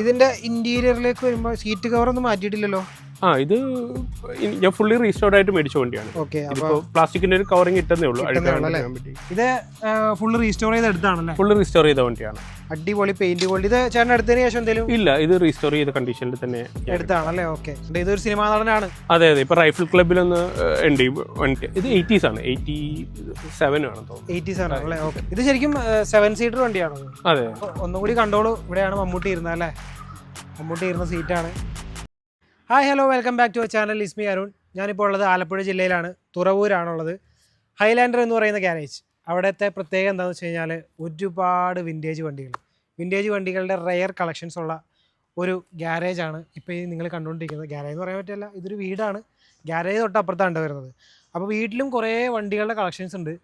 ഇതിന്റെ ഇന്റീരിയറിലേക്ക് വരുമ്പോൾ സീറ്റ് കവറൊന്നും മാറ്റിയിട്ടില്ലല്ലോ? ആ ഇത് ഞാൻ ഫുള്ളി റീസ്റ്റോർഡ് ആയിട്ട് മേടിച്ച വണ്ടിയാണ്. പ്ലാസ്റ്റിക്കിന്റെ ഒരു കവറിങ് ഇട്ടതേ ഉള്ളൂ? ഇത് ഫുള്ള് റീസ്റ്റോർ ചെയ്ത് എടുത്താണല്ലേ ഫുള്ള് റീസ്റ്റോർ ചെയ്ത വണ്ടിയാണ്. അടിപൊളി പെയിന്റ് പോലെ ഇത് ചേട്ടൻ എടുത്തതിന് ശേഷം എന്തെങ്കിലും ഇല്ല ഇത് റീസ്റ്റോർ ചെയ്ത കണ്ടീഷനിൽ തന്നെ എടുത്താണല്ലേ ഓക്കെ. ഇതൊരു സിനിമാ നടനാണ് അതെ അതെ. ഇപ്പൊ റൈഫിൾ ക്ലബിലൊന്ന് ഒന്ന് ഉണ്ട് വണ്ടി. ഇത് എയ്റ്റീസ് ആണ്. എയ്റ്റി സെവൻ ആണ് തോന്നുന്നു. എയ്റ്റി സെവൻ ആണല്ലേ ഓക്കെ. ഇത് ശരിക്കും സെവൻ സീറ്റർ വണ്ടിയാണോ? അതെ. ഒന്നുകൂടി കണ്ടോളൂ ഇവിടെയാണ് മമ്മൂട്ടി ഇരുന്നത് അല്ലേ? മമ്മൂട്ടി ഇരുന്ന സീറ്റാണ് hi hello welcome back to our channel Ismi Arun ഞാനിപ്പോൾ ഉള്ളത് ആലപ്പുഴ ജില്ലയിലാണ്. തുറവൂരാണുള്ളത്. ഹൈലാൻഡർ എന്ന് പറയുന്ന ഗ്യാരേജ് അവിടുത്തെ പ്രത്യേകത എന്താണെന്ന് വെച്ച് കഴിഞ്ഞാൽ ഒരുപാട് വിന്റേജ് വണ്ടികൾ. വിന്റേജ് വണ്ടികളുടെ റെയർ കളക്ഷൻസ് ഉള്ള ഒരു ഗ്യാരേജാണ് ഇപ്പോൾ ഈ നിങ്ങൾ കണ്ടുകൊണ്ടിരിക്കുന്നത്. ഗ്യാരേജ് എന്ന് പറയാൻ പറ്റില്ല ഇതൊരു വീടാണ്. ഗ്യാരേജ് തൊട്ട് അപ്പുറത്താണ് വരുന്നത്. അപ്പോൾ വീട്ടിലും കുറേ വണ്ടികളുടെ കളക്ഷൻസ് ഉണ്ട്.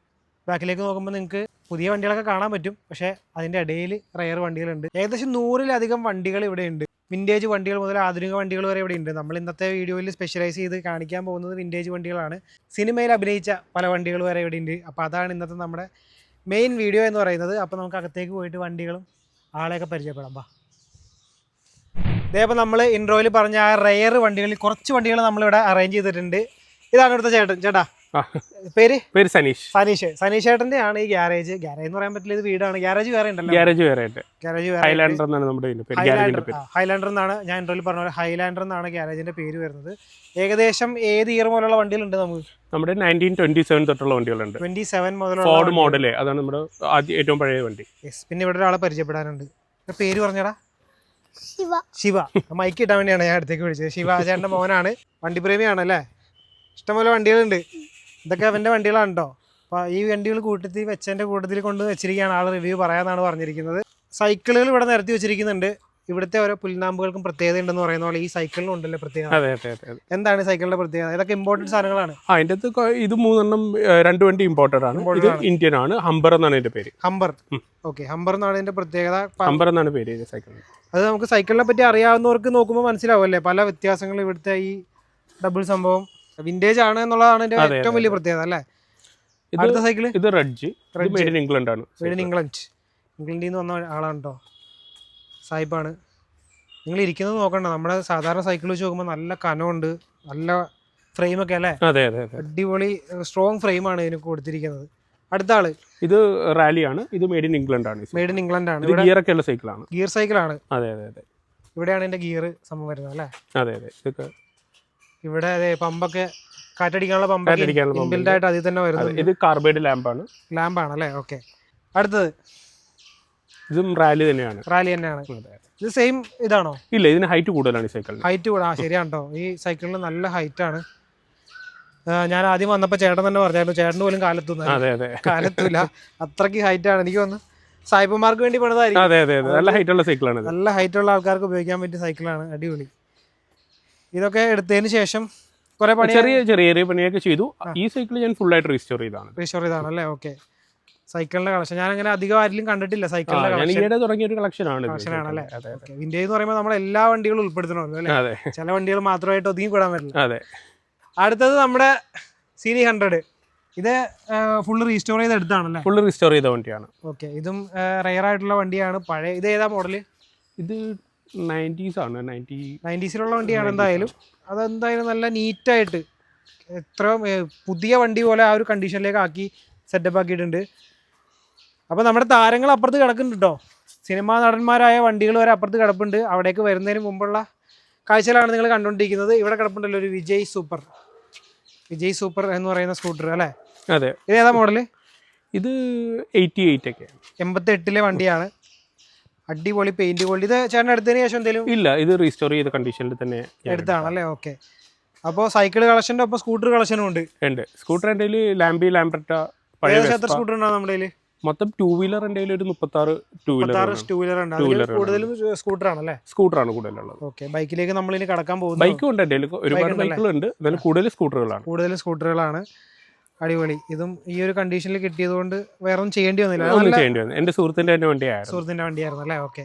ബാക്കിലേക്ക് നോക്കുമ്പോൾ നിങ്ങൾക്ക് പുതിയ വണ്ടികളൊക്കെ കാണാൻ പറ്റും. പക്ഷേ അതിന്റെ ഇടയിൽ റെയർ വണ്ടികളുണ്ട്. ഏകദേശം നൂറിലധികം വണ്ടികൾ ഇവിടെ ഉണ്ട്. വിന്റേജ് വണ്ടികൾ മുതൽ ആധുനിക വണ്ടികൾ വരെ ഇവിടെ ഉണ്ട്. നമ്മൾ ഇന്നത്തെ വീഡിയോയിൽ സ്പെഷ്യലൈസ് ചെയ്ത് കാണിക്കാൻ പോകുന്നത് വിന്റേജ് വണ്ടികളാണ്. സിനിമയിൽ അഭിനയിച്ച പല വണ്ടികൾ വരെ ഇവിടെ ഉണ്ട്. അപ്പോൾ അതാണ് ഇന്നത്തെ നമ്മുടെ മെയിൻ വീഡിയോ എന്ന് പറയുന്നത്. അപ്പോൾ നമുക്ക് അകത്തേക്ക് പോയിട്ട് വണ്ടികളും ആളെയൊക്കെ പരിചയപ്പെടാം. ബാ ഇതേപോലെ നമ്മൾ ഇൻട്രോയിൽ പറഞ്ഞ ആ റെയർ വണ്ടികളിൽ കുറച്ച് വണ്ടികൾ നമ്മളിവിടെ അറേഞ്ച് ചെയ്തിട്ടുണ്ട്. ഇതാണ് ഇവിടുത്തെ ചേട്ടൻ. ചേട്ടാ പേര്? പേര് സനീഷ്. സനീഷ്. സനീഷ് ഏട്ടന്റെ ആണ് ഈ ഗ്യാരേജ്. ഗ്യാരേജ് എന്ന് പറയാൻ പറ്റില്ല ഇത് വീടാണ്. ഗ്യാരേജ് വേറെ ഉണ്ടല്ലോ. ഗ്യാരേജ് വേറെ ഗ്യാരേജ് ഹൈലാൻഡർ എന്നാണ് നമ്മുടെ ഹൈലാൻഡർ പേര് ഗ്യാരേജിന്റെ പേര്. ഹൈലാൻഡർ എന്നാണ് ഞാൻ ഇന്റർവ്യൂ പറഞ്ഞ പോലെ ഹൈലാൻഡർ എന്നാണ് ഗ്യാരേജിന്റെ പേര് വരുന്നത്. ഏകദേശം ഏത് ഇയർ മുതലുള്ള വണ്ടികളുണ്ട് നമുക്ക്? നമ്മുടെ നയന്റീൻ ട്വന്റി സെവൻ തൊട്ടുള്ള വണ്ടികളുണ്ട്. ട്വന്റി സെവൻ മുതലുള്ള ഫോർഡ് മോഡൽ അതാണ് നമ്മുടെ ആദ്യ ഏറ്റവും പഴയ വണ്ടി. യെസ് പിന്നെ ഇവിടെ ഒരാളെ പരിചയപ്പെടാനുണ്ട്. പേര് പറഞ്ഞടാ. ശിവ. ശിവ. മൈക്ക് കിട്ടാൻ വേണ്ടിയാണ് ഞാൻ അടുത്തേക്ക് വിളിച്ചത്. ശിവ ചേട്ടന്റെ മോനാണ്. വണ്ടി പ്രേമിയാണ് അല്ലേ ഇഷ്ടംപോലെ വണ്ടികളുണ്ട്. ഇതൊക്കെ അവന്റെ വണ്ടികളാണ് കേട്ടോ അപ്പോൾ ഈ വണ്ടികൾ കൂട്ടത്തിൽ വെച്ചതിന്റെ കൂട്ടത്തിൽ കൊണ്ട് വെച്ചിരിക്കുകയാണ്. ആൾ റിവ്യൂ പറയാമെന്നാണ് പറഞ്ഞിരിക്കുന്നത്. സൈക്കിളുകൾ ഇവിടെ നിരത്തി വെച്ചിരിക്കുന്നുണ്ട്. ഇവിടുത്തെ ഓരോ പുൽനാമ്പുകൾക്കും പ്രത്യേകത ഉണ്ടെന്ന് പറയുന്ന പോലെ ഈ സൈക്കിളിനും ഉണ്ടല്ലോ പ്രത്യേകത. അതെ അതെ അതെ എന്താണ് സൈക്കിളിന്റെ പ്രത്യേകത? ഇതൊക്കെ ഇമ്പോർട്ടന്റ് സാധനങ്ങളാണ്. അതിന്റെ അകത്ത് ഇത് മൂന്നെണ്ണം രണ്ട് വണ്ടി ഇമ്പോർട്ടഡ് ആണ്. ഇത് ഇന്ത്യൻ ആണ്. ഹംബർ എന്നാണ് ഇതിന്റെ പേര്. ഹംബർ. ഓക്കെ ഹംബർ എന്നാണ് ഇതിന്റെ പ്രത്യേകത. ഹംബർ എന്നാണ് പേര് സൈക്കിളിന് അത് നമുക്ക് സൈക്കിളിനെ പറ്റി അറിയാവുന്നവർക്ക് നോക്കുമ്പോൾ മനസ്സിലാവും അല്ലേ? പല വ്യത്യാസങ്ങൾ ഇവിടുത്തെ ഈ ഡബിൾ സംഭവം. വിന്റേജ് ആണ് എന്നുള്ളതാണ് ഇതിന്റെ ഏറ്റവും വലിയ പ്രത്യേകത അല്ലേ? അടുത്ത സൈക്കിൾ ഇത് റെഡ്ജ്. മെയ്ഡ് ഇൻ ഇംഗ്ലണ്ട് ആണ്. മെയ്ഡ് ഇൻ ഇംഗ്ലണ്ട് ഇംഗ്ലണ്ടിൽ നിന്ന് വന്ന ആളാണ് കേട്ടോ സായിപ്പാണ് നിങ്ങൾ ഇരിക്കുന്നത് നോക്കണ്ട. നമ്മുടെ സാധാരണ സൈക്കിൾ വെച്ച് നോക്കുമ്പോൾ നല്ല കനമുണ്ട്. നല്ല ഫ്രെയിം ഒക്കെ അല്ലേ? അതെ അതെ അടിപൊളി സ്ട്രോങ് ഫ്രെയിം ആണ് ഇതിന് കൊടുത്തിരിക്കുന്നത്. അടുത്ത ആൾ? ഇത് റാലിയാണ് ഇത് മെയ്ഡ് ഇൻ ഇംഗ്ലണ്ട് ആണ്. മെയ്ഡ് ഇൻ ഇംഗ്ലണ്ട് ആണ്. ഗിയർ ഒക്കെ ഉള്ള സൈക്കിളാണ് ഗിയർ സൈക്കിളാണ് അതെ അതെ അതെ. ഇവിടെയാണ് ഇതിന്റെ ഗിയർ സംഭവം വരുന്നത് അല്ലേ? അതെ അതെ. ഇതൊക്കെ ഇവിടെ അതെ പമ്പൊക്കെ കാറ്റടിക്കാനുള്ള പമ്പ് കാറ്റടിക്കാനുള്ള ഇൻബിൽഡ് ആയിട്ട് അതിൽ തന്നെ വരുന്നത് ഇത് കാർബൈഡ് ലാമ്പാണ് ലാമ്പാണ് അല്ലേ ഓക്കെ. അടുത്തത്? ഇതും റാലി തന്നെയാണ്. റാലി തന്നെയാണ്. ഇത് സെയിം ഇതാണോ? ഇല്ല ഇതിന് ഹൈറ്റ് കൂടുതലാണ് സൈക്കിൾ സൈക്കിളിന് ഹൈറ്റ് കൂടാ ശരിയാണ് ഈ സൈക്കിളിന് നല്ല ഹൈറ്റ് ആണ്. ഞാൻ ആദ്യം വന്നപ്പോൾ ചേട്ടൻ തന്നെ പറഞ്ഞായിരുന്നു ചേട്ടന് പോലും കാലത്തുനിന്ന് അതെ അതെ. കാലത്തൂല. അത്രയ്ക്ക് ഹൈറ്റ് ആണ്. എനിക്ക് തോന്നുന്നു സായിപ്പന്മാർക്ക് വേണ്ടി പണിതായിരിക്കും. അതെ അതെ നല്ല ഹൈറ്റ് ഉള്ള സൈക്കിളാണ് നല്ല ഹൈറ്റ് ഉള്ള ആൾക്കാർക്ക് ഉപയോഗിക്കാൻ പറ്റിയ സൈക്കിളാണ് അടിപൊളി. ഇതൊക്കെ എടുത്തതിന് ശേഷം കുറെ പണി ചെറിയ ചെറിയ ചെറിയ പണിയൊക്കെ ചെയ്തു. ഈ സൈക്കിൾ ഞാൻ ഫുൾ ആയിട്ട് റീസ്റ്റോർ ചെയ്താണ് റീസ്റ്റോർ ചെയ്താണ് അല്ലേ ഓക്കെ സൈക്കിളിന്റെ കളക്ഷൻ ഞാൻ അങ്ങനെ അധികം ആരിലും കണ്ടിട്ടില്ല സൈക്കിളിന്റെ കളക്ഷൻ തുടങ്ങിയ ഒരു കളക്ഷൻ ആണ് കളക്ഷൻ ആണല്ലേ വിന്റേജ് എന്ന് പറയുമ്പോൾ നമ്മൾ എല്ലാ വണ്ടികളും ഉൾപ്പെടുത്തണമല്ലോ അല്ലേ? ചില വണ്ടികൾ മാത്രമായിട്ട് ഒതുങ്ങി കൂടാൻ പറ്റില്ല. അതെ. അടുത്തത് നമ്മുടെ സീരി ഹൺഡ്രഡ് ഇത് ഫുൾ റീസ്റ്റോർ ചെയ്ത് എടുത്താണല്ലേ ഫുൾ റീസ്റ്റോർ ചെയ്ത വണ്ടിയാണ്. ഓക്കെ ഇതും റയർ ആയിട്ടുള്ള വണ്ടിയാണ്. പഴയ ഇത് ഏതാ മോഡൽ ഇത് നയന്റീസ് ആണ്. നയന്റി നയന്റീസിലുള്ള വണ്ടിയാണ് എന്തായാലും. അതെന്തായാലും നല്ല നീറ്റായിട്ട് എത്ര പുതിയ വണ്ടി പോലെ ആ ഒരു കണ്ടീഷനിലേക്ക് ആക്കി സെറ്റപ്പ് ആക്കിയിട്ടുണ്ട്. അപ്പോൾ നമ്മുടെ താരങ്ങൾ അപ്പുറത്ത് കിടക്കുന്നുണ്ട്? കേട്ടോ സിനിമാ നടന്മാരായ വണ്ടികൾ വരെ അപ്പുറത്ത് കിടപ്പുണ്ട്. അവിടേക്ക് വരുന്നതിന് മുമ്പുള്ള കാഴ്ചകളാണ് നിങ്ങൾ കണ്ടുകൊണ്ടിരിക്കുന്നത്. ഇവിടെ കിടപ്പുണ്ടല്ലോ ഒരു വിജയ് സൂപ്പർ. വിജയ് സൂപ്പർ എന്ന് പറയുന്ന സ്കൂട്ടർ അല്ലേ? അതെ. ഇത് ഏതാ മോഡൽ ഇത് എയ്റ്റി എയ്റ്റ് ഒക്കെ എൺപത്തെട്ടിലെ വണ്ടിയാണ്. അടിപൊളി പെയിന്റ് ക്വാളിറ്റി ഇത് ചേട്ടൻ എടുത്തതിന് ശേഷം എന്തെങ്കിലും ഇല്ല ഇത് റീസ്റ്റോർ ചെയ്ത കണ്ടീഷനിൽ തന്നെ എടുത്താണല്ലേ ഓക്കെ അപ്പോൾ സൈക്കിൾ കളക്ഷന്റെ ഒപ്പം സ്കൂട്ടർ കളക്ഷനും ഉണ്ട്. ഉണ്ട്. സ്കൂട്ടർ എന്റെ ലാംബി ലാംബ്രറ്റ പഴയ എത്ര സ്കൂട്ടർ ഉണ്ടോ നമ്മുടെ കയ്യിൽ മൊത്തം ടൂ വീലർ എന്റെ ഒരു മുപ്പത്താറ് ടൂ വീലർ ടൂ വീലർ കൂടുതലും സ്കൂട്ടർ ആണല്ലേ? സ്കൂട്ടറാണ് കൂടുതലുള്ളത്. ഓക്കെ ബൈക്കിലേക്ക് നമ്മൾ ഇനി കടക്കാൻ പോകുന്നത് ബൈക്കും ഉണ്ട് എന്റെ ഒരുപാട്? ബൈക്കുകളുണ്ട്. എന്നാലും കൂടുതൽ സ്കൂട്ടറുകളാണ് കൂടുതലും സ്കൂട്ടറുകളാണ് അടിപൊളി. ഇതും ഈ ഒരു കണ്ടീഷനിൽ കിട്ടിയത് കൊണ്ട് വേറെ ഒന്നും ചെയ്യേണ്ടി വന്നില്ല. ഒന്നും ചെയ്യേണ്ടി വന്നു എന്റെ സുഹൃത്തിന്റെ തന്നെ വണ്ടിയായിരുന്നു. സുഹൃത്തിന്റെ വണ്ടിയായിരുന്നു അല്ലേ? ഓക്കെ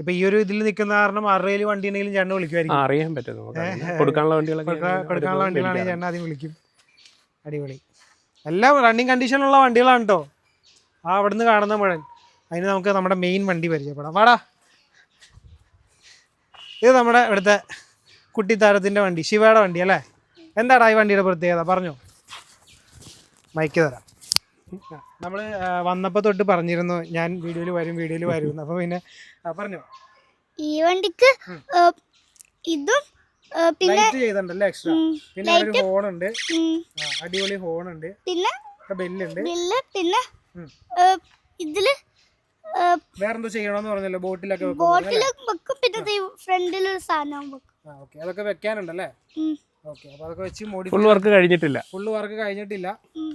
ഇപ്പൊ ഈ ഒരു ഇതിൽ നിൽക്കുന്ന കാരണം ആരുടെയിൽ വണ്ടി ഉണ്ടെങ്കിലും ചേട്ടനെ വിളിക്കുമായിരിക്കും. അറിയാൻ പറ്റും കൊടുക്കാനുള്ള വണ്ടികളൊക്കെ കൊടുക്കാനുള്ള വണ്ടികളാണെങ്കിൽ ചേട്ടൻ ആദ്യം വിളിക്കും. അടിപൊളി. എല്ലാം റണ്ണിങ് കണ്ടീഷനിലുള്ള വണ്ടികളാണ് കേട്ടോ ആ അവിടുന്ന് കാണുന്ന മുഴൻ അതിന് നമുക്ക് നമ്മുടെ മെയിൻ വണ്ടി പരിചയപ്പെടാം. വാടാ. ഇത് നമ്മുടെ ഇവിടുത്തെ കുട്ടിത്താരത്തിന്റെ വണ്ടി ശിവയുടെ വണ്ടി അല്ലേ? എന്താടാ ഈ വണ്ടിയുടെ പ്രത്യേകത? പറഞ്ഞോ. മൈക്ക് തരാം. നമ്മൾ വന്നപ്പോൾ തൊട്ട് പറഞ്ഞിരുന്നു ഞാൻ വീഡിയോയിൽ വരും വീഡിയോയിൽ വരും എന്ന്. അപ്പോൾ പിന്നെ പറഞ്ഞു. ഈ വണ്ടിക്ക് ഇതും പിന്നെ ലൈറ്റ് ചെയ്തിട്ടുണ്ടല്ലേ എക്സ്ട്രാ പിന്നെ ഒരു ഹോൺ ഉണ്ട് അടിപൊളി ഹോൺ ഉണ്ട് പിന്നെ ബെല്ലുണ്ട് ബെല്ല് പിന്നെ. ഇതിൽ വേറെന്തോ ചെയ്യണമെന്ന് പറഞ്ഞല്ലോ ബോട്ടിലൊക്കെ ബോട്ടിലൊക്കെ ബോട്ടിൽ വെക്കും പിന്നെ ഫ്രണ്ടിലൊരു സാധനം വെക്കും. ആ ഓക്കെ. അതൊക്കെ വെക്കാനുണ്ടല്ലേ? ഓക്കെ അപ്പോൾ അതൊക്കെ വെച്ച് മോഡി ഫുൾ വർക്ക് കഴിഞ്ഞിട്ടില്ല. ഫുൾ വർക്ക് കഴിഞ്ഞിട്ടില്ല.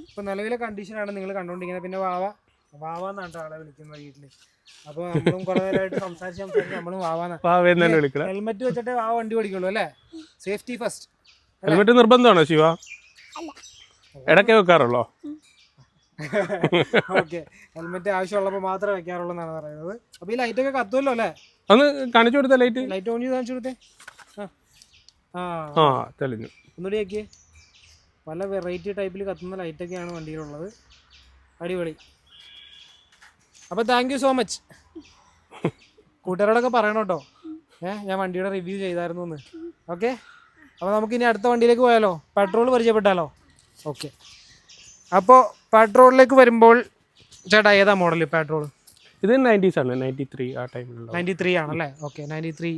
ഇപ്പൊ നിലവിലെ കണ്ടീഷനാണ് നിങ്ങൾ കണ്ടുകൊണ്ടിരിക്കുന്നത് പിന്നെ വാവ വാവ എന്നാണ് ആളെ വിളിക്കുന്നത് വീട്ടിൽ. അപ്പോൾ നമ്മളും കുറെ നേരമായിട്ട് സംസാരിച്ച് സംസാരിച്ച് നമ്മളും വാവാന്ന്. വിളിക്കണം. ഹെൽമെറ്റ് വെച്ചിട്ടേ വാവ വണ്ടി ഓടിക്കുള്ളൂ അല്ലേ? സേഫ്റ്റി ഫസ്റ്റ് ഹെൽമെറ്റ് നിർബന്ധമാണോ ശിവ. ഇടയ്ക്ക് വെക്കാറുള്ളോ? ഓക്കെ ഹെൽമെറ്റ് ആവശ്യമുള്ളപ്പോൾ മാത്രമേ വെക്കാറുള്ളൂ എന്നാണ് പറയുന്നത്. അപ്പോൾ ഈ ലൈറ്റ് ഒക്കെ കത്തുമല്ലോ അല്ലേ? ഒന്ന് കാണിച്ചു കൊടുത്തേ ലൈറ്റ് ലൈറ്റ് ഓൺ ചെയ്ത് കാണിച്ചു കൊടുത്തേ. ആ. തെളിഞ്ഞു. ഒന്നുകൂടി നോക്കിയേ പല വെറൈറ്റി ടൈപ്പിൽ കത്തുന്ന ലൈറ്റൊക്കെയാണ് വണ്ടിയിലുള്ളത്. അടിപൊളി. അപ്പോൾ താങ്ക് യു സോ മച്ച് കൂട്ടുകാരോടൊക്കെ പറയണം കേട്ടോ ഏഹ് ഞാൻ വണ്ടിയുടെ റിവ്യൂ ചെയ്തായിരുന്നു എന്ന് ഓക്കെ അപ്പോൾ നമുക്ക് ഇനി അടുത്ത വണ്ടിയിലേക്ക് പോയാലോ? പെട്രോൾ പരിചയപ്പെട്ടാലോ? ഓക്കെ അപ്പോൾ പെട്രോളിലേക്ക് വരുമ്പോൾ ചേട്ടാ ഏതാ മോഡൽ പെട്രോൾ ഇത് നയന്റീസ് ആണ് നയന്റി ത്രീ ആ ടൈമിലുള്ള നയന്റി ത്രീ ആണല്ലേ? ഓക്കെ നയന്റി ത്രീ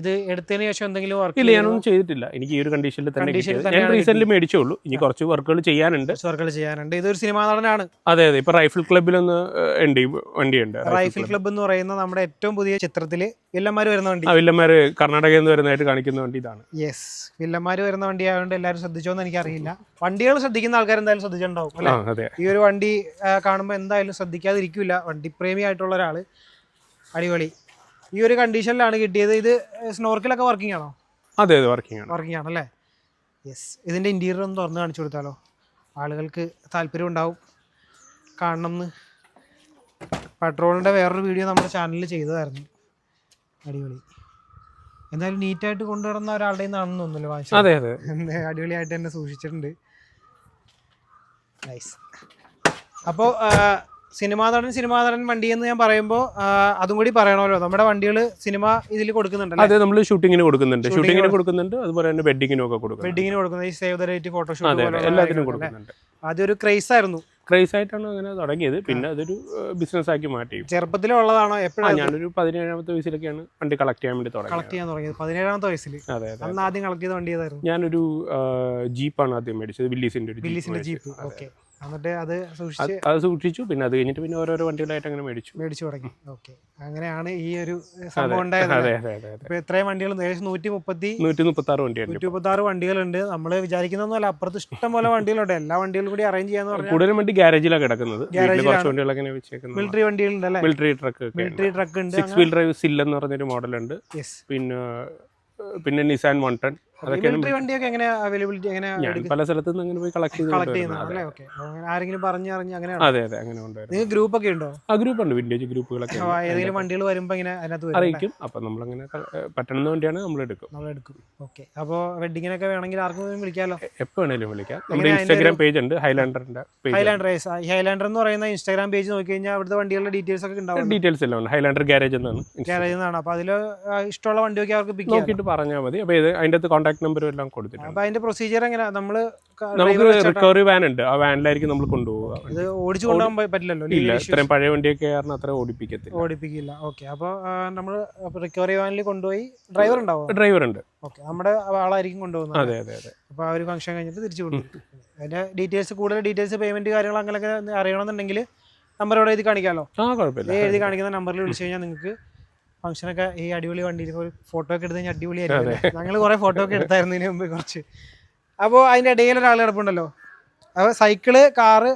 ഇത് എടുത്തതിന് ശേഷം എന്തെങ്കിലും വർക്ക് ഇല്ല ഞാനൊന്നും ചെയ്തിട്ടില്ല. എനിക്ക് ഈ ഒരു കണ്ടീഷനിൽ തന്നെ ഞാൻ റീസെന്റ് മേടിച്ചേ ഉള്ളൂ ഇനി കുറച്ച് വർക്കുകൾ ചെയ്യാനുണ്ട്. വർക്കുകൾ ചെയ്യാനുണ്ട്. ഇതൊരു സിനിമാ നടനാണ്. അതെ അതെ. ഇപ്പൊ റൈഫിൾ ക്ലബിലൊന്ന് ഉണ്ട് വണ്ടിയുണ്ട് റൈഫിൾ ക്ലബ് എന്ന് പറയുന്ന നമ്മുടെ ഏറ്റവും പുതിയ ചിത്രത്തിൽ വില്ലന്മാര് വരുന്ന വണ്ടി. വില്ലന്മാര് കർണാടകയിൽ നിന്ന് വരുന്നതായിട്ട് കാണിക്കുന്ന വണ്ടി ഇതാണ്. യെസ് വില്ലന്മാർ വരുന്ന വണ്ടി ആയതുകൊണ്ട് എല്ലാവരും ശ്രദ്ധിച്ചോന്ന് എനിക്കറിയില്ല. വണ്ടികൾ ശ്രദ്ധിക്കുന്ന ആൾക്കാർ എന്തായാലും ശ്രദ്ധിച്ചിട്ടുണ്ടാവും ഈ ഒരു വണ്ടി കാണുമ്പോൾ എന്തായാലും ശ്രദ്ധിക്കാതിരിക്കില്ല വണ്ടി പ്രേമി ആയിട്ടുള്ള ഒരാൾ. അടിപൊളി. ഈ ഒരു കണ്ടീഷനിലാണ് കിട്ടിയത്. ഇത് സ്നോർക്കിലൊക്കെ വർക്കിംഗ് ആണോ? അതെ അതെ വർക്കിംഗ് ആണ്. വർക്കിംഗ് ആണല്ലേ? യെസ് ഇതിന്റെ ഇന്റീരിയർ ഒന്ന് തുറന്ന് കാണിച്ചു കൊടുത്താലോ? ആളുകൾക്ക് താല്പര്യം ഉണ്ടാവും. കാണണം എന്ന് പെട്രോളിന്റെ വേറൊരു വീഡിയോ നമ്മുടെ ചാനലിൽ ചെയ്തതായിരുന്നു. അടിപൊളി. എന്തായാലും നീറ്റായിട്ട് കൊണ്ടുവരുന്ന ഒരാളുടെ നിന്നാണെന്ന് തോന്നുന്നല്ലോ വാങ്ങിച്ചത് അതെ അതെ. അടിപൊളിയായിട്ട് തന്നെ സൂക്ഷിച്ചിട്ടുണ്ട്. നൈസ് അപ്പോൾ സിനിമാ നടൻ സിനിമാ നടൻ വണ്ടി എന്ന് ഞാൻ പറയുമ്പോൾ അതും കൂടി പറയണമല്ലോ. നമ്മുടെ വണ്ടികൾ സിനിമ ഇതിൽ കൊടുക്കുന്നുണ്ട് അതെ നമ്മൾ ഷൂട്ടിങ്ങിന് കൊടുക്കുന്നുണ്ട്. ഷൂട്ടിങ്ങിന് കൊടുക്കുന്നുണ്ട്. അതുപോലെ തന്നെ വെഡിങ്ങിനും ഒക്കെ കൊടുക്കും വെഡിങ്ങിന് കൊടുക്കുന്നത് ഈ സേവ് ദ ഡേറ്റ് ഫോട്ടോഷൂട്ട് എല്ലാത്തിനും കൊടുക്കുന്നുണ്ട്. അതൊരു ക്രൈസ് ആയിരുന്നു. ക്രൈസ് ആയിട്ടാണ് അങ്ങനെ തുടങ്ങിയത്. പിന്നെ അതൊരു ബിസിനസ് ആക്കി മാറ്റി. ചെറുപ്പത്തിലുള്ളതാണോ എപ്പോഴാണ് ഞാനൊരു പതിനേഴാമത്തെ വയസ്സിലൊക്കെയാണ് വണ്ടി കളക്ട് ചെയ്യാൻ വേണ്ടി തുടങ്ങി കളക്ട് ചെയ്യാൻ തുടങ്ങിയത്. പതിനേഴാമത്തെ വയസ്സിൽ അതെ അന്ന് ആദ്യം കളക്ട് ചെയ്ത വണ്ടി ഏതായിരുന്നു? ഞാനൊരു ജീപ്പാണ് ആദ്യം മേടിച്ചത്. വില്ലീസിന്റെ ഒരു ജീപ്പ് ഓക്കെ. എന്നിട്ട് അത് സൂക്ഷിച്ച് അത് സൂക്ഷിച്ചു. പിന്നെ അത് കഴിഞ്ഞിട്ട് പിന്നെ ഓരോരോ വണ്ടികളായിട്ട് അങ്ങനെ മേടിച്ചു. മേടിച്ചു തുടങ്ങി. ഓക്കെ. അങ്ങനെയാണ് ഈ ഒരു സംഭവം ഉണ്ടായത് ഇപ്പൊ എത്രയും വണ്ടികൾ ഏകദേശം നൂറ്റി മുപ്പത്തി നൂറ്റി മുപ്പത്തി ആറ് വണ്ടിയുണ്ട് നൂറ്റി മുപ്പത്തി ആറ് വണ്ടികളുണ്ട്. നമ്മൾ വിചാരിക്കുന്നൊന്നുമല്ല അപ്പുറത്ത് ഇഷ്ടം പോലെ വണ്ടികളുണ്ട്. എല്ലാ വണ്ടികളും കൂടി അറേഞ്ച് ചെയ്യാന്ന് പറഞ്ഞാൽ കൂടുതലും വണ്ടി ഗ്യാരേജിലാണ് കിടക്കുന്നത്. മിലിറ്ററി വണ്ടികളുണ്ട് അല്ലേ? മിലിറ്ററി ട്രക്ക് മിലിറ്ററി ട്രക്ക് ഉണ്ട്. സിക്സ് വീൽ ഡ്രൈവ് സില്ലെന്ന് എന്ന് പറഞ്ഞൊരു മോഡലുണ്ട് പിന്നെ പിന്നെ നിസാൻ വൺ അതൊക്കെയാണ് മിലിറ്ററി വണ്ടിയൊക്കെ എങ്ങനെ അവൈലബിലിറ്റി എങ്ങനെ ഞാൻ പല സ്ഥലത്തു നിന്ന് അങ്ങനെ പോയി കളക്ട് ചെയ്ത് കളക്ട്. അല്ലേ ഓക്കെ. ആരെങ്കിലും പറഞ്ഞു അറിഞ്ഞ് അങ്ങനെയാണ്? അതെ അതെ അങ്ങനെ കൊണ്ടുവരും നിങ്ങൾക്ക് ഗ്രൂപ്പ് ഒക്കെ ഉണ്ടോ? ആ ഗ്രൂപ്പ് ഉണ്ട്. വിന്റേജ് ഗ്രൂപ്പുകളൊക്കെ. ഏതെങ്കിലും വണ്ടികൾ വരുമ്പോ ഇങ്ങനെ അതിനകത്ത് അറിയിക്കും. അപ്പൊ നമ്മളങ്ങനെ ഏ, വണ്ടിയാണ് നമ്മൾ എടുക്കും. നമ്മൾ എടുക്കും. ഓക്കെ. അപ്പോൾ വെഡിങ്ങിനൊക്കെ വേണമെങ്കിൽ ആർക്കും വിളിക്കാമല്ലോ എപ്പോ വേണേലും വിളിക്കാം. നമ്മുടെ ഇൻസ്റ്റാഗ്രാം പേജ് ഉണ്ട്. ഹൈലാൻഡറിന്റെ ഹൈലാൻഡർ ഹൈലാൻഡർ എന്ന് പറയുന്ന ഇൻസ്റ്റാഗ്രാം പേജ് നോക്കി കഴിഞ്ഞാൽ അവിടുത്തെ വണ്ടികളുടെ ഡീറ്റെയിൽസ് ഒക്കെ ഉണ്ടാവും ഡീറ്റെയിൽസ് എല്ലാം ഉണ്ട്. ഹൈലാൻഡർ ഗാരേജ് എന്നാണ് ഗാരേജ് എന്നാണ്. അപ്പോൾ അതിൽ ഇഷ്ടമുള്ള വണ്ടിയൊക്കെ അവർക്ക് പിക്ക് നോക്കിയിട്ട് പറഞ്ഞാൽ മതി. അപ്പൊ ഇത് അതിന്റെ അകത്ത് കോൺടാക്ട് നമ്പറും എല്ലാം കൊടുത്തിട്ടുണ്ട്. അപ്പോൾ അതിന്റെ പ്രൊസീജിയർ എങ്ങനെയാ നമ്മൾ നമുക്ക് റിക്കവറി വാൻ ഉണ്ട്. ആ വാനിലായിരിക്കും നമ്മൾ കൊണ്ടുപോകുക ഇത് ഓടിച്ചു കൊണ്ടുപോകാൻ പറ്റില്ലല്ലോ ഇല്ല? ഇത്രയും പഴയ വണ്ടിയൊക്കെ കാരണം അത്ര ഓടിപ്പിക്കത്തില്ല. ഓടിപ്പിക്കില്ല. ഓക്കെ അപ്പോൾ നമ്മൾ റിക്കവറി വാനിൽ കൊണ്ടുപോയി ഡ്രൈവർ ഉണ്ടാവും? ഡ്രൈവർ ഉണ്ട്. ഓക്കെ നമ്മുടെ ആളായിരിക്കും കൊണ്ടുപോകുന്നത്. അതെ അതെ അതെ. അപ്പോൾ ആ ഒരു ഫംഗ്ഷൻ കഴിഞ്ഞിട്ട് തിരിച്ചു കൊണ്ടുപോകും അതിന്റെ ഡീറ്റെയിൽസ് കൂടുതൽ ഡീറ്റെയിൽസ് പേയ്മെന്റ് കാര്യങ്ങൾ അങ്ങനെയൊക്കെ അറിയണമെന്നുണ്ടെങ്കിൽ നമ്പർ ഇവിടെ എഴുതി കാണിക്കാമല്ലോ. ആ കുഴപ്പമില്ല. എഴുതി കാണിക്കുന്ന നമ്പറിൽ വിളിച്ചു കഴിഞ്ഞാൽ നിങ്ങൾക്ക് ഫംഗ്ഷനൊക്കെ ഈ അടിപൊളി വണ്ടിയിൽ ഒരു ഫോട്ടോ ഒക്കെ എടുത്ത് കഴിഞ്ഞാൽ അടിപൊളിയായിരുന്നു ഞങ്ങൾ കുറേ ഫോട്ടോ ഒക്കെ എടുത്തായിരുന്നു ഇതിന് മുമ്പ് കുറച്ച്. അപ്പോൾ അതിന്റെ ഇടയിൽ ഒരാൾ കിടപ്പുണ്ടല്ലോ. അപ്പോൾ സൈക്കിൾ കാറ്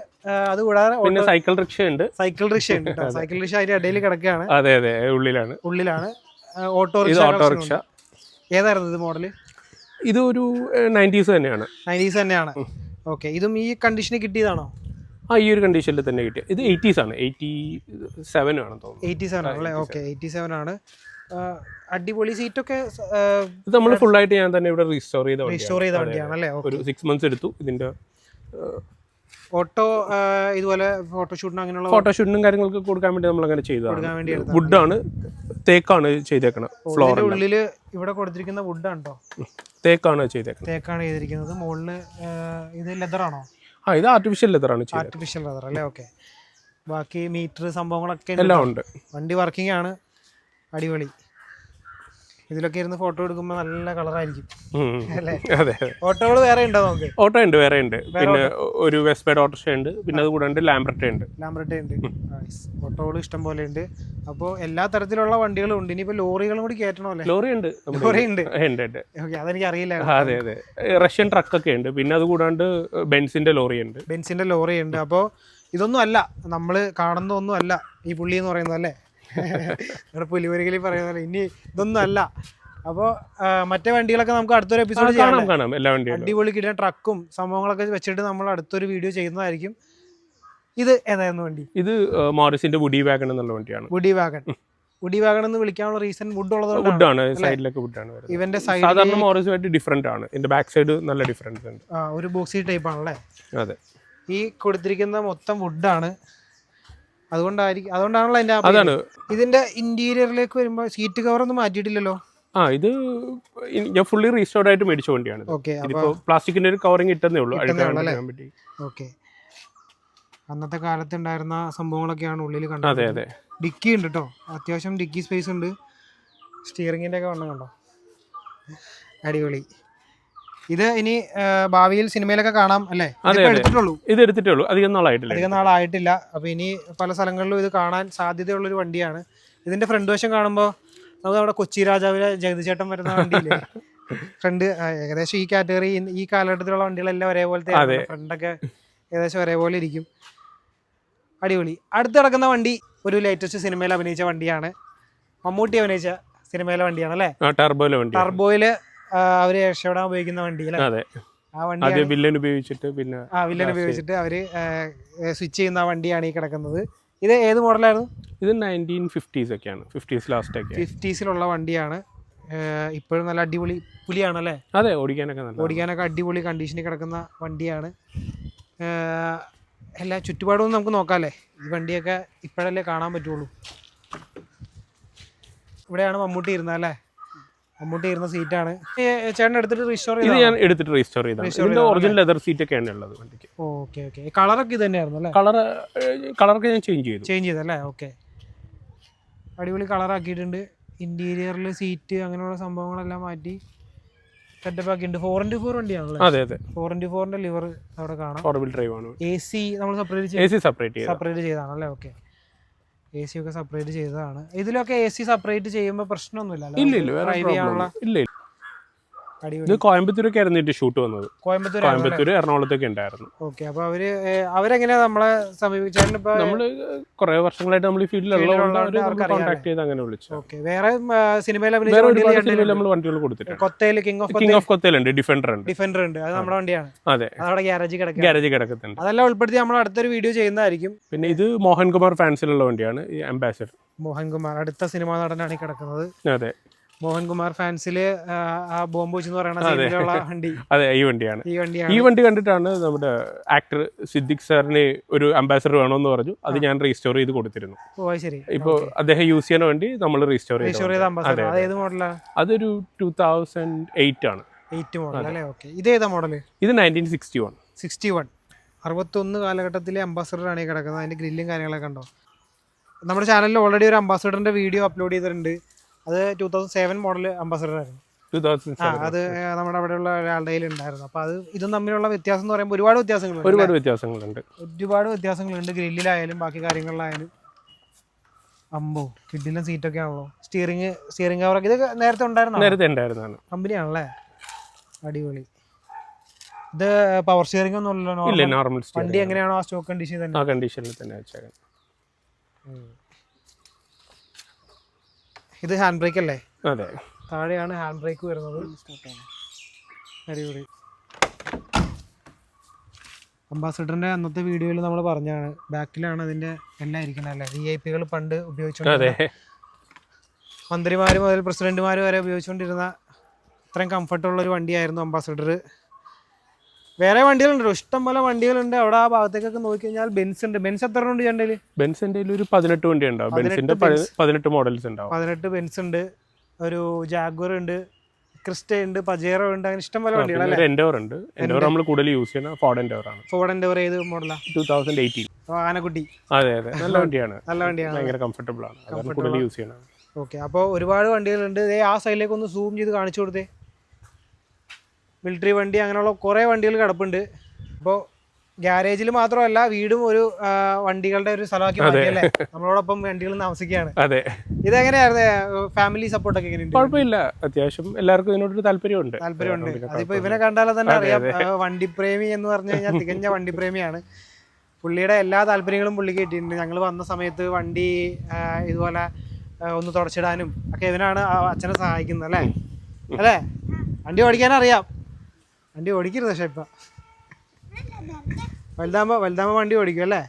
അത് കൂടാതെ പിന്നെ സൈക്കിൾ റിക്ഷ ഉണ്ട്. സൈക്കിൾ റിക്ഷ ഉണ്ട് സൈക്കിൾ റിക്ഷ അതിന്റെ ഇടയിൽ കിടക്കുകയാണ്. അതെ അതെ. ഉള്ളിലാണ്. ഉള്ളിലാണ്. ഓട്ടോറിക്ഷ ഇത് റിക്ഷ ഓട്ടോറിക്ഷ ഏതായിരുന്നു ഇത് മോഡൽ ഇതൊരു നയന്റീസ് തന്നെയാണ്. നയന്റീസ് തന്നെയാണ്. ഓക്കെ ഇതും ഈ കണ്ടീഷന് കിട്ടിയതാണോ? ആ ഈ ഒരു കണ്ടീഷനിൽ തന്നെ കിട്ടിയ. ഇത് എയ്റ്റീസ് ആണ്. എയ്റ്റി സെവൻ ആണെന്ന് തോന്നുന്നു. എയ്റ്റി സെവൻ ആണല്ലേ ഓക്കെ എയ്റ്റി സെവൻ ആണ്. അടിപൊളി സീറ്റൊക്കെ ഇത് നമ്മൾ ഫുൾ ആയിട്ട് ഞാൻ തന്നെ ഇവിടെ റീസ്റ്റോർ ചെയ്ത റീസ്റ്റോർ ചെയ്ത വണ്ടിയാണ് അല്ലേ ഒരു സിക്സ് മന്ത്സ് എടുത്തു. ഇതിന്റെ ഓട്ടോ ഇതുപോലെ ഫോട്ടോഷൂട്ടിന് അങ്ങനെയുള്ള ഫോട്ടോഷൂട്ടിനും കാര്യങ്ങൾക്ക് കൊടുക്കാൻ വേണ്ടി നമ്മൾ അങ്ങനെ ചെയ്തതാണ്. വുഡാണ് തേക്കാണ് ചെയ്തേക്കണത് ഫ്ലോർ ഉള്ളിൽ ഇവിടെ കൊടുത്തിരിക്കുന്ന വുഡ് കേട്ടോ തേക്കാണ് ചെയ്തേക്കുന്നത് തേക്കാണ് ചെയ്തിരിക്കുന്നത്. മുകളിൽ ഇത് ലെതർ ആണോ? ആ ഇത് ആർട്ടിഫിഷ്യൽ ലെതറാണ് ആർട്ടിഫിഷ്യൽ ലെതർ അല്ലേ? ഓക്കെ ബാക്കി മീറ്റർ സംഭവങ്ങളൊക്കെ എല്ലാം ഉണ്ട്? വണ്ടി വർക്കിംഗ് ആണ്. അടിപൊളി. ഇതിലൊക്കെ ഇരുന്ന് ഫോട്ടോ എടുക്കുമ്പോൾ നല്ല കളറായിരിക്കും അതെ ഓട്ടോകൾ വേറെ ഉണ്ടോ നമുക്ക്? ഓട്ടോ ഉണ്ട് വേറെ ഉണ്ട്. പിന്നെ ഒരു വെസ്പേഡ് ഓട്ടോ ഉണ്ട് പിന്നെ അത് കൂടാണ്ട് ലാംബ്രട്ട ഉണ്ട്. ലാംബ്രട്ട ഉണ്ട്. ഓട്ടോകൾ ഇഷ്ടം പോലെ ഉണ്ട്. അപ്പോൾ എല്ലാ തരത്തിലുള്ള വണ്ടികളും ഉണ്ട്. ഇനിയിപ്പോൾ ലോറികളും കൂടി കയറ്റണോ അല്ലേ? ലോറി ഉണ്ട്. ലോറി ഉണ്ട്. ഉണ്ട് ഉണ്ട്. ഓക്കെ അതെനിക്ക് അറിയില്ല. അതെ അതെ. റഷ്യൻ ട്രക്കൊക്കെ ഉണ്ട്. പിന്നെ അത് കൂടാണ്ട് ബെൻസിന്റെ ലോറി ഉണ്ട്. ബെൻസിന്റെ ലോറി ഉണ്ട്. അപ്പോൾ ഇതൊന്നും അല്ല. നമ്മൾ കാണുന്നതൊന്നും അല്ല. ഈ പുള്ളി എന്ന് പറയുന്നത് അല്ലേ? നമ്മുടെ പുലിമുരുകലി പറയുന്നത് പോലെ ഇനി ഇതൊന്നും അല്ല. അപ്പോൾ മറ്റേ വണ്ടികളൊക്കെ നമുക്ക് അടുത്തൊരു എപ്പിസോഡ് കാണാം ചെയ്യാം കാണാം. എല്ലാ അടിപൊളി കിട്ടിയ ട്രക്കും സംഭവങ്ങളൊക്കെ വെച്ചിട്ട് നമ്മൾ അടുത്തൊരു വീഡിയോ ചെയ്യുന്നതായിരിക്കും. ഇത് ഏതായിരുന്നു വണ്ടി? ഇത് മോറിസിന്റെ വുഡി വാഗൺ എന്നുള്ള വണ്ടിയാണ്. വുഡി വാഗൺ വുഡി വാഗൺ എന്ന് വിളിക്കാനുള്ള റീസൺ വുഡ് ഉള്ളതുകൊണ്ടാണ്. വുഡാണ് സൈഡിലൊക്കെ വുഡാണ് ഇവന്റെ സൈഡ് സാധാരണ മോറിസുമായിട്ട് ഡിഫറെന്റ് ആണ്. ഇതിന്റെ ബാക്ക് സൈഡ് നല്ല ഡിഫറൻസ് ഉണ്ട് ആ ഒരു ബോക്സി ടൈപ്പ് ആണല്ലേ? അതെ. ഈ കൊടുത്തിരിക്കുന്ന മൊത്തം വുഡാണ് അതുകൊണ്ടായിരിക്കും അതുകൊണ്ടാണല്ലോ അതിന്റെ അതാണ്. ഇതിന്റെ ഇന്റീരിയറിലേക്ക് വരുമ്പോൾ സീറ്റ് കവർ ഒന്നും മാറ്റിയിട്ടില്ലല്ലോ? ആ ഇത് ഞാൻ ഫുള്ളി റീസ്റ്റോർഡ് ആയിട്ട് മേടിച്ച വണ്ടിയാണ് ഇതിപ്പോ പ്ലാസ്റ്റിക്കിന്റെ ഒരു കവറിങ് ഇട്ടെന്നേ ഉള്ളൂ. ഓക്കെ. അന്നത്തെ കാലത്ത് ഉണ്ടായിരുന്ന സംഭവങ്ങളൊക്കെയാണ് ഉള്ളിൽ അതെ കണ്ടത്. അതെ ഡിക്കി ഉണ്ട് കേട്ടോ അത്യാവശ്യം ഡിക്കി സ്പേസ് ഉണ്ട്. സ്റ്റിയറിംഗിന്റെ ഒക്കെ വണ്ണം കണ്ടോ? അടിപൊളി. ഇത് ഇനി ഭാവിയിൽ സിനിമയിലൊക്കെ കാണാം അല്ലേ? ഇത് എടുത്തിട്ടുള്ളൂ. ഇത് എടുത്തിട്ടുള്ളൂ അധികം നാളായിട്ടില്ല. അധികം നാളായിട്ടില്ല. അപ്പൊ ഇനി പല സ്ഥലങ്ങളിലും ഇത് കാണാൻ സാധ്യതയുള്ള ഒരു വണ്ടിയാണ്. ഇതിന്റെ ഫ്രണ്ട് വശം കാണുമ്പോൾ നമുക്ക് നമ്മുടെ കൊച്ചി രാജാവിലെ ജഗതി ചേട്ടൻ വരുന്ന വണ്ടിയില്ലേ? ഫ്രണ്ട് ഏകദേശം ഈ കാറ്റഗറി ഈ കാലഘട്ടത്തിലുള്ള വണ്ടികളെല്ലാം ഒരേപോലത്തെ. ഫ്രണ്ടൊക്കെ ഏകദേശം ഒരേപോലെ ഇരിക്കും. അടിപൊളി. അടുത്ത് കിടക്കുന്ന വണ്ടി ഒരു ലേറ്റസ്റ്റ് സിനിമയിൽ അഭിനയിച്ച വണ്ടിയാണ്. മമ്മൂട്ടി അഭിനയിച്ച സിനിമയിലെ വണ്ടിയാണ് അല്ലേ? ടർബോയിലെ ടർബോയിൽ അവർ രക്ഷപ്പെടാൻ ഉപയോഗിക്കുന്ന വണ്ടി അല്ലേ അതെ. ആ വണ്ടി വില്ലൻ ഉപയോഗിച്ചിട്ട് പിന്നെ ആ വില്ലൻ ഉപയോഗിച്ചിട്ട് അവർ സ്വിച്ച് ചെയ്യുന്ന ആ വണ്ടിയാണ് ഈ കിടക്കുന്നത്. ഇത് ഏത് മോഡലായിരുന്നു? ഇത് നയന്റീൻ ഫിഫ്റ്റീസ് ഒക്കെയാണ്. ഫിഫ്റ്റീസ് ലാസ്റ്റ് ഒക്കെ. ഫിഫ്റ്റീസിലുള്ള വണ്ടിയാണ്. ഇപ്പോഴും നല്ല അടിപൊളി പുലിയാണ് അല്ലേ അതെ ഓടിക്കാനൊക്കെ നല്ല ഓടിക്കാനൊക്കെ അടിപൊളി കണ്ടീഷനിൽ കിടക്കുന്ന വണ്ടിയാണ്. എല്ലാ ചുറ്റുപാടും നമുക്ക് നോക്കാമല്ലേ ഈ വണ്ടിയൊക്കെ ഇപ്പോഴല്ലേ കാണാൻ പറ്റുള്ളൂ. ഇവിടെയാണ് മമ്മൂട്ടി ഇരുന്നത് അല്ലേ? മമ്മൂട്ടി ഇരുന്ന സീറ്റാണ് ചേട്ടൻ എടുത്തിട്ട് റീസ്റ്റോർ ഇത് ഞാൻ എടുത്തിട്ട് റീസ്റ്റോർ ചെയ്താണ് ഇതിന്റെ ഒറിജിനൽ ലെതർ സീറ്റ് ഒക്കെയാണ് ഉള്ളത് വണ്ടിക്ക്. ഓക്കെ ഓക്കെ കളറൊക്കെ ഇത് തന്നെയായിരുന്നു അല്ലേ? കളർ കളറൊക്കെ ഞാൻ ചേഞ്ച് ചെയ്തു. ചേഞ്ച് ചെയ്തല്ലേ ഓക്കെ അടിപൊളി കളറാക്കിയിട്ടുണ്ട് ഇന്റീരിയറിൽ സീറ്റ് അങ്ങനെയുള്ള സംഭവങ്ങളെല്ലാം മാറ്റി സെറ്റപ്പ് ആക്കിയിട്ടുണ്ട്. ഫോർ ഇന്റു ഫോർ വണ്ടിയാണല്ലോ? അതെ അതെ. ഫോർ ഇന്റു ഫോറിന്റെ ലിവർ അവിടെ കാണാം. ഫോർ വീൽ ഡ്രൈവ് ആണ്. എ സി നമ്മൾ സെപ്പറേറ്റ് എ സി സെപ്പറേറ്റ് ചെയ്ത് സെപ്പറേറ്റ് ചെയ്തതാണല്ലേ? ഓക്കെ എ സി ഒക്കെ സെപ്പറേറ്റ് ചെയ്തതാണ്. ഇതിലൊക്കെ എ സി സെപ്പറേറ്റ് ചെയ്യുമ്പോൾ പ്രശ്നമൊന്നുമില്ല ഇല്ല ഇല്ല വേറെ problem ഇല്ല. ഇത് കോയമ്പത്തൂരൊക്കെ ആയിരുന്നു ഇതിന്റെ ഷൂട്ട് വന്നത് കോയമ്പത്തൂർ കോയമ്പത്തൂർ എറണാകുളത്തൊക്കെ ഉണ്ടായിരുന്നു. ഓക്കെ അപ്പൊ അവർ അവരെങ്ങനെയാ നമ്മളെ സമീപിച്ചാലും നമ്മൾ കുറെ വർഷങ്ങളായിട്ട് നമ്മൾ ഈ ഫീൽഡിലുള്ളതുകൊണ്ട് കോൺടാക്ട് ചെയ്ത് അങ്ങനെ വിളിച്ചു ഓക്കെ വേറെ സിനിമയിൽ നമ്മൾ വണ്ടികൾ കൊടുത്തിട്ടുണ്ട്. കൊത്തയിൽ കിങ് ഓഫ് കിങ് ഓഫ് കൊത്തയിലുണ്ട് ഡിഫൻഡർ ഉണ്ട് ഡിഫൻഡർ ഉണ്ട്. അത് നമ്മുടെ വണ്ടിയാണ്. അതെ. അതവിടെ ഗ്യാരേജ് കിടക്കും ഗ്യാരേജ് കിടക്കുന്നുണ്ട് അതെല്ലാം ഉൾപ്പെടുത്തി നമ്മൾ അടുത്തൊരു വീഡിയോ ചെയ്യുന്നതായിരിക്കും. പിന്നെ ഇത് മോഹൻകുമാർ ഫാൻസിലുള്ള വണ്ടിയാണ് ഈ അംബാസഡർ മോഹൻകുമാർ അടുത്ത സിനിമാ നടനാണ് ഈ കിടക്കുന്നത്. അതെ. മോഹൻകുമാർ ഫാൻസിൽ ആ, ആ ബോംബ് എന്ന് പറയുന്ന വണ്ടി. അതെ ഈ വണ്ടിയാണ്. ഈ വണ്ടിയാണ്. ഈ വണ്ടി കണ്ടിട്ടാണ് നമ്മുടെ ആക്ടർ സിദ്ദിഖ് സാറിന് ഒരു അംബാസഡർ വേണമെന്ന് പറഞ്ഞു. അത് ഞാൻ റീസ്റ്റോർ ചെയ്ത് കൊടുത്തിരുന്നു. ഓ ശരി. ഇപ്പോൾ അദ്ദേഹം യൂസ് ചെയ്യാൻ വേണ്ടി നമ്മൾ റീസ്റ്റോർ റീസ്റ്റോർ ചെയ്ത ചെയ്തു അംബാസഡർ അത് ഏത് മോഡലാണ് അതൊരു ടൂ തൗസൻഡ് എയ്റ്റ് ആണ്. എയ്റ്റ് മോഡൽ അല്ലേ? ഓക്കെ ഇത് ഏതാ മോഡൽ ഇത് nineteen sixty one sixty one അറുപത്തൊന്ന് കാലഘട്ടത്തിലെ അംബാസഡറാണ് ഈ കിടക്കുന്നത്. അതിന്റെ ഗ്രില്ലും കാര്യങ്ങളൊക്കെ ഉണ്ടോ? നമ്മുടെ ചാനലിൽ ഓൾറെഡി ഒരു അംബാസഡറിന്റെ വീഡിയോ അപ്ലോഡ് ചെയ്തിട്ടുണ്ട്. അത് two thousand seven model Ambassador ആയിരുന്നു. അത് നമ്മുടെ അവിടെയുള്ള ഒരാളുടെ ഉണ്ടായിരുന്നു അപ്പൊ അത് ഇതും തമ്മിലുള്ള വ്യത്യാസം എന്ന് പറയുമ്പോൾ ഒരുപാട് വ്യത്യാസങ്ങൾ ഒരുപാട് വ്യത്യാസങ്ങളുണ്ട്. ഒരുപാട് വ്യത്യാസങ്ങളുണ്ട്. ഗ്രില്ലിലായാലും ബാക്കി കാര്യങ്ങളിലായാലും. അമ്പോ കിഡിലും സീറ്റൊക്കെ ആണല്ലോ സ്റ്റിയറിംഗ് സ്റ്റിയറിംഗ് കവറൊക്കെ ഇതൊക്കെ നേരത്തെ ഉണ്ടായിരുന്നു? നേരത്തെ ഉണ്ടായിരുന്നതാണ്. കമ്പനിയാണല്ലേ അടിപൊളി. ഇത് പവർ സ്റ്റിയറിംഗ് ഒന്നും ഇല്ലല്ലോ ഇല്ല. നോർമൽ വണ്ടി എങ്ങനെയാണോ ആ സ്റ്റോക്ക് കണ്ടീഷൻ തന്നെ? ആ കണ്ടീഷനിൽ തന്നെ വെച്ചേക്കാം ഇത് ഹാൻഡ് ബ്രേക്ക് അല്ലേ? അതെ. താഴെയാണ് ഹാൻഡ് ബ്രേക്ക് വരുന്നത്. അടിപൊളി. അംബാസഡറിന്റെ അന്നത്തെ വീഡിയോയിൽ നമ്മൾ പറഞ്ഞാണ് ബാക്കിലാണ് അതിന്റെ എല്ലാം ഇരിക്കുന്നത് അല്ലേ? വി ഐ പികൾ പണ്ട് ഉപയോഗിച്ചോണ്ട് മന്ത്രിമാർ മുതൽ പ്രസിഡന്റുമാർ വരെ ഉപയോഗിച്ചുകൊണ്ടിരുന്ന അത്രയും കംഫർട്ടുള്ള ഒരു വണ്ടിയായിരുന്നു അംബാസഡർ വേറെ വണ്ടികളുണ്ട് ഇഷ്ടം പോലെ വണ്ടികളുണ്ട്. അവിടെ ആ ഭാഗത്തേക്കൊക്കെ നോക്കി കഴിഞ്ഞാൽ ബെൻസ് ഉണ്ട്. ബെൻസ് എത്ര ഉണ്ട് ചേട്ടന്റെ ബെൻസിന്റെ ഒരു പതിനെട്ട് വണ്ടി ഉണ്ടാവും. പതിനെട്ട് ബെൻസിന്റെ. പതിനെട്ട് മോഡൽസ് ഉണ്ടാവും. പതിനെട്ട് ബെൻസ് ഉണ്ട്. ഒരു ജാഗ്വർ ഉണ്ട്. ക്രിസ്റ്റ ഉണ്ട്. പജേറോ ഉണ്ട്. അങ്ങനെ ഇഷ്ടം പോലെ വണ്ടികളുണ്ട് അല്ലേ? ഒരു എൻഡോർ ഉണ്ട്. എൻഡോർ നമ്മൾ കൂടുതൽ യൂസ് ചെയ്യുന്ന ഫോർഡ് എൻഡോർ ആണ്. ഫോർഡ് എൻഡോർ ഏത് മോഡലാണ് ടൂ തൗസൻഡ് എയ്റ്റീൻ ആനക്കുട്ടി. അതെ അതെ. നല്ല വണ്ടിയാണ്. നല്ല വണ്ടിയാണ്. ഭയങ്കര കംഫർട്ടബിൾ ആണ്. കൂടുതൽ യൂസ് ചെയ്യണം ഓക്കെ അപ്പോൾ ഒരുപാട് വണ്ടികളുണ്ട്. ആ സൈഡിലേക്ക് ഒന്ന് സൂം ചെയ്ത് കാണിച്ചു കൊടുത്തേ. മിലിറ്ററി വണ്ടി അങ്ങനെയുള്ള കുറേ വണ്ടികൾ കിടപ്പുണ്ട്. അപ്പോൾ ഗ്യാരേജിൽ മാത്രമല്ല വീടും ഒരു വണ്ടികളുടെ ഒരു സ്ഥലമാക്കി മാറ്റിയല്ലേ നമ്മളോടൊപ്പം വണ്ടികൾ താമസിക്കുകയാണ്. അതെ. ഇതെങ്ങനെയായിരുന്നു? ഫാമിലി സപ്പോർട്ടൊക്കെ എങ്ങനെയുണ്ട്? കുഴപ്പമില്ല. അത്യാവശ്യം എല്ലാവർക്കും ഇതിനോടൊരു താല്പര്യമുണ്ട്. താല്പര്യമുണ്ട്. അതിപ്പോ ഇവനെ കണ്ടാലും തന്നെ അറിയാം. വണ്ടിപ്രേമി എന്ന് പറഞ്ഞു കഴിഞ്ഞാൽ തികഞ്ഞ വണ്ടിപ്രേമിയാണ്. പുള്ളിയുടെ എല്ലാ താല്പര്യങ്ങളും പുള്ളിക്ക് കിട്ടിയിട്ടുണ്ട് ഞങ്ങൾ വന്ന സമയത്ത് വണ്ടി ഇതുപോലെ ഒന്ന് തുടച്ചിടാനും ഒക്കെ ഇവനാണ് അച്ഛനെ സഹായിക്കുന്നത് അല്ലേ? അല്ലേ? വണ്ടി ഓടിക്കാൻ അറിയാം വണ്ടി ഓടിക്കരുത് പക്ഷെ ഇപ്പൊ വലുതാകുമ്പോൾ വലുതാകുമ്പോൾ വണ്ടി ഓടിക്കും അല്ലേ?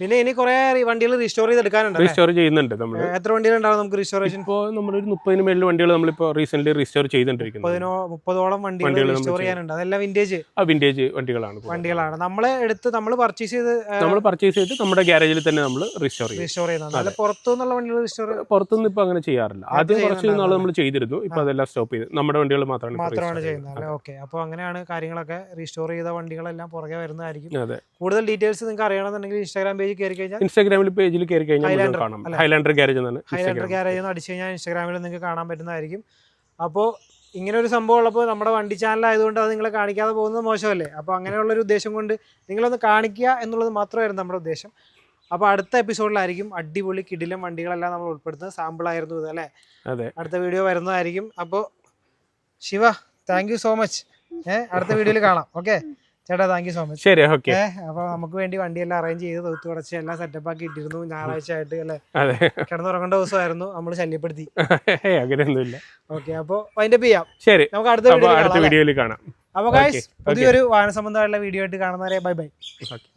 പിന്നെ ഇനി കുറെ വണ്ടികൾ റീസ്റ്റോർ ചെയ്ത് എടുക്കാനുണ്ട് റീസ്റ്റോർ ചെയ്യുന്നുണ്ട് നമ്മൾ എത്ര വണ്ടികൾ ഉണ്ടാവും നമുക്ക് റീസ്റ്റോറേഷൻ ഇപ്പോൾ ഒരു മുപ്പതിന് മേളിൽ വണ്ടികൾ നമ്മളിപ്പോൾ റീസെന്റ് റീസ്റ്റോർ ചെയ്തുകൊണ്ടിരിക്കുന്നത് മുപ്പതിനോ മുപ്പതോളം വണ്ടികൾ റീസ്റ്റോർ ചെയ്യാനുണ്ട്. അതെല്ലാം വിന്റേജ് ആ വിന്റേജ് വണ്ടികളാണ് വണ്ടികളാണ്. നമ്മൾ എടുത്ത് നമ്മൾ പർച്ചേസ് ചെയ്ത് നമ്മൾ പർച്ചേസ് ചെയ്ത് നമ്മുടെ ഗ്യാരേജിൽ തന്നെ നമ്മൾ റീസ്റ്റോർ ചെയ്യും. റീസ്റ്റോർ ചെയ്യുന്നത്. പുറത്തുനിന്നുള്ള വണ്ടികൾ റീസ്റ്റോർ പുറത്തുനിന്ന് ഇപ്പൊ അങ്ങനെ ചെയ്യാറില്ല. ആദ്യം കുറച്ച് നാൾ. നമ്മൾ ചെയ്തിരുന്നു. ഇപ്പൊ അതെല്ലാം സ്റ്റോപ്പ് ചെയ്ത് നമ്മുടെ വണ്ടികൾ മാത്രമാണ് മാത്രമാണ് ചെയ്യുന്നത്. ഓക്കെ. അപ്പോൾ അങ്ങനെയാണ് കാര്യങ്ങളൊക്കെ റീസ്റ്റോർ ചെയ്ത വണ്ടികളെല്ലാം പുറകെ വരുന്നതായിരിക്കും. കൂടുതൽ ഡീറ്റെയിൽസ് നിങ്ങൾക്ക് അറിയണമെന്നുണ്ടെങ്കിൽ ഇൻസ്റ്റാഗ്രാം പേജിൽ കയറി കഴിഞ്ഞാൽ ഇൻസ്റ്റാഗ്രാമിൽ പേജിൽ കയറി കഴിഞ്ഞാൽ കാണാം. ഹൈലാൻഡർ ഗ്യാരേജ് എന്നാണ് ഹൈലാൻഡർ. ഗ്യാരേജ് എന്ന് അടിച്ചു കഴിഞ്ഞാൽ ഇൻസ്റ്റാഗ്രാമിൽ നിങ്ങൾക്ക് കാണാൻ പറ്റുന്നതായിരിക്കും. അപ്പോൾ ഇങ്ങനെ ഒരു സംഭവം ഉള്ളപ്പോൾ നമ്മുടെ വണ്ടി ചാനൽ ആയതുകൊണ്ട് അത് നിങ്ങളെ കാണിക്കാതെ പോകുന്നത് മോശമല്ലേ? അപ്പോൾ അങ്ങനെയുള്ള ഒരു ഉദ്ദേശം കൊണ്ട് നിങ്ങളൊന്ന് കാണിക്കുക എന്നുള്ളത് മാത്രമായിരുന്നു നമ്മുടെ ഉദ്ദേശം. അപ്പോൾ അടുത്ത എപ്പിസോഡിലായിരിക്കും അടിപൊളി കിടിലം വണ്ടികളെല്ലാം നമ്മൾ ഉൾപ്പെടുത്തുന്നത്. സാമ്പിളായിരുന്നു ഇത് അല്ലേ? അതെ. അടുത്ത വീഡിയോ വരുന്നതായിരിക്കും. അപ്പോൾ Shiva thank you so much ഏഹ് അടുത്ത വീഡിയോയിൽ കാണാം. ഓക്കെ ചേട്ടാ താങ്ക് യു സോ മച്ച് ശരി ഓക്കെ അപ്പൊ നമുക്ക് വേണ്ടി വണ്ടിയെല്ലാം അറേഞ്ച് ചെയ്ത് തൊത്ത് തുടച്ച് എല്ലാം സെറ്റപ്പ് ആക്കി ഇട്ടിരുന്നു ഞായറാഴ്ച ആയിട്ട് അല്ലേ? കിടന്നുറങ്ങേണ്ട ദിവസമായിരുന്നു നമ്മൾ ശല്യപ്പെടുത്തി. അങ്ങനെയൊന്നുമില്ല. ഓക്കെ അപ്പൊ അതിന്റെ ചെയ്യാം. ശരി. നമുക്ക് അടുത്ത വീഡിയോയിൽ കാണാം അപ്പൊ ഗൈസ് പുതിയൊരു വാഹന സംബന്ധമായിട്ടുള്ള വീഡിയോ ആയിട്ട് കാണുന്നവരെ ബൈ ബൈ.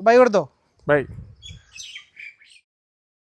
ബൈ കൊടുത്തോ? ബൈ